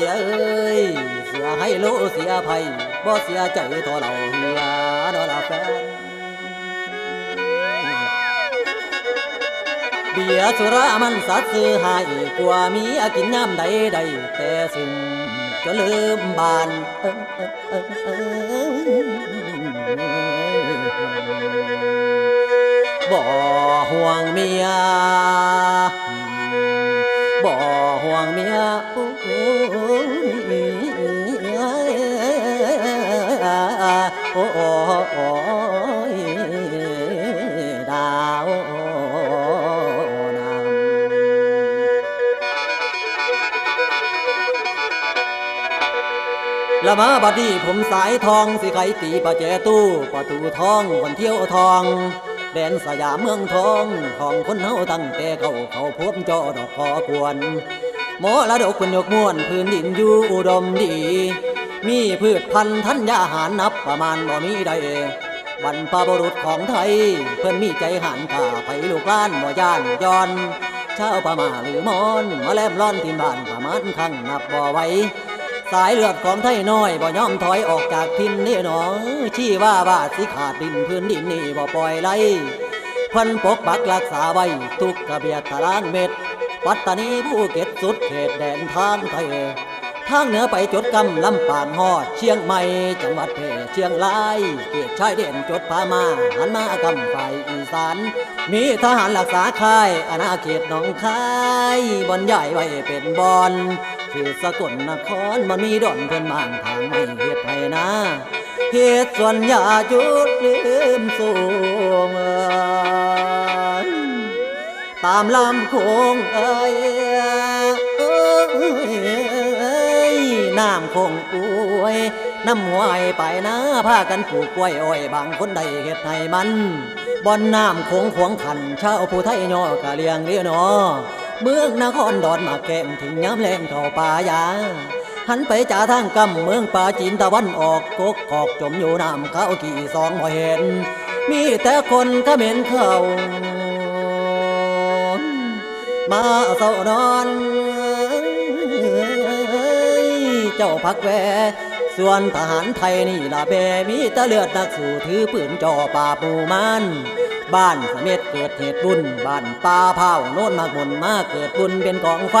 สียเอ้ย เสียให้รู้เสียภัยบ่เสียใจต่อเราเฮียนอละแฟนเบียสุรามันสัตว์ซื้อหายกว่ามีอากินย่ำใดใดแต่สิ้นจนลืมบานเอิ้นเอิ้นเอิ้นเอิ้นบ่ห่วงเมียบ่ ห่วงเมียโอ้โอ้โอ้โอ้ยดาวนำละมาบัดนี้ผมสายทองสิไขตีปะแจตู้ประตูทองคนเที่ยวทองแดนสยามเมืองทองของคนเฮาตั้งแต่เขาเขาพบจอดอกคอควร หมอละดกคนยกม่วนพื้นดินอยู่อุดมดี มีพืชพันธุ์ธัญญาหารนับประมาณบ่มีใดบรรพบุรุษของไทย เพิ่อนมีใจหันตาไปลูกล้านบ่ย่านย้อนชาวพม่าหรือมอนมาแลมร้อนที่บ้านประมาณครั้งนับบ่ไหวสายเลือดของไทยน้อยบ่ย่อมถอยออกจากทินนี่หนอชี้ว่าบาดสิขาดดินพื้นดินนี่บ่ปล่อยไหลพันปกปักรักษาไว้ทุกกระเบียดตารางเม็ด ปัตตานีภูเก็ตสุดเขตแดนทางไทยทางเหนือไปจดกำลำปางฮอดเชียงใหม่ จังหวัดเพชรเชียงรายเขตชายแดนจดพามาหันมากำไปอีสานมีทหารรักษาค่ายอาณาเขตหนองคายบอนใหญ่ไว้เป็นบอนเขตสกลนครมันมีดอนเพื่อนมานทางไม่เฮ็ดให้นะเขตส่วนยาจุดลืมสูงเอ ตามลำโคงเอ้ยเอ้ยน้ำคงอวยน้ำหวยไปนะพากันปลูกกล้วยอ้อยบางคนใดเฮ็ดให้มันบอนน้ำคงขวงขันชาวผู้ไทยย่อกะเลียงเรียนอเมืองนครดอนมาแก้มถึงย้ำแรงเข้าป่ายาหันไปจ่าทางกำเมืองป่าจีนตะวันออกกกกอกจมอยู่น้ำเขากี่สองบ่เห็น มีแต่คนเขม็นเขา มาเศร้านอนเจ้าพักแวส่วนทหารไทยนี่ละเบมีตะเลือดนักสู่ถือปืนจ่อป่าปูมันบ้านเม็ดเกิดเหตุบุญบ้านป่าเผาโน่นมากมนมาเกิดบุญเป็นกองไฟ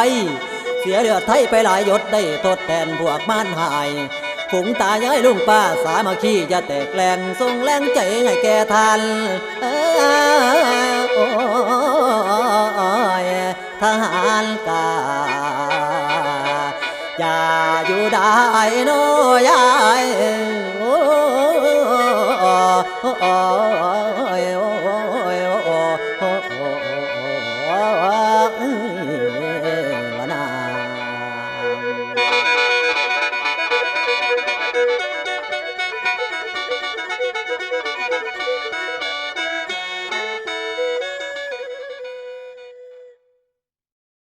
เสียเลือดไทยไปหลายยศได้ทดแทนพวกม่านหาย ผงตายายลุงป้าสามัคคีจะแตกแรงส่งแรงใจให้แก่ทันเอ้อโอ้ยทหารกาอย่าอยู่ได้โนยายโอ้